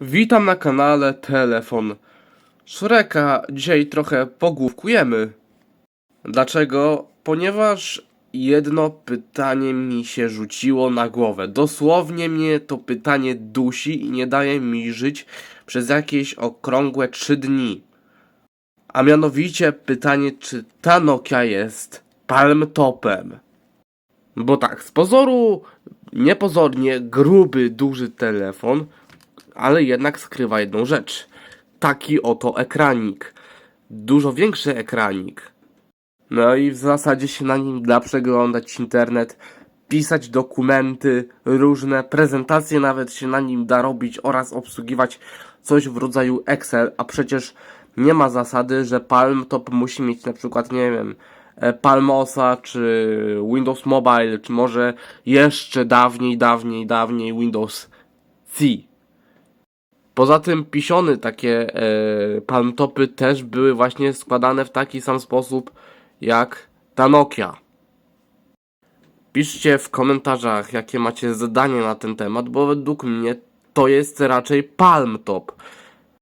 Witam na kanale Telefon Szreka. Dzisiaj trochę pogłówkujemy. Dlaczego? Ponieważ jedno pytanie mi się rzuciło na głowę. Dosłownie mnie to pytanie dusi i nie daje mi żyć przez jakieś okrągłe 3 dni. A mianowicie pytanie, czy ta Nokia jest palm topem. Bo tak, z pozoru niepozornie gruby, duży telefon, ale jednak skrywa jedną rzecz. Taki oto ekranik. Dużo większy ekranik. No i w zasadzie się na nim da przeglądać internet, pisać dokumenty różne, prezentacje nawet się na nim da robić oraz obsługiwać coś w rodzaju Excel, a przecież nie ma zasady, że Palm Top musi mieć na przykład, nie wiem, e, Palmosa, czy Windows Mobile, czy może jeszcze dawniej, dawniej, dawniej Windows C. Poza tym pisiony takie e, też były właśnie składane w taki sam sposób jak ta Nokia. Piszcie w komentarzach, jakie macie zdanie na ten temat, bo według mnie to jest raczej palmtop.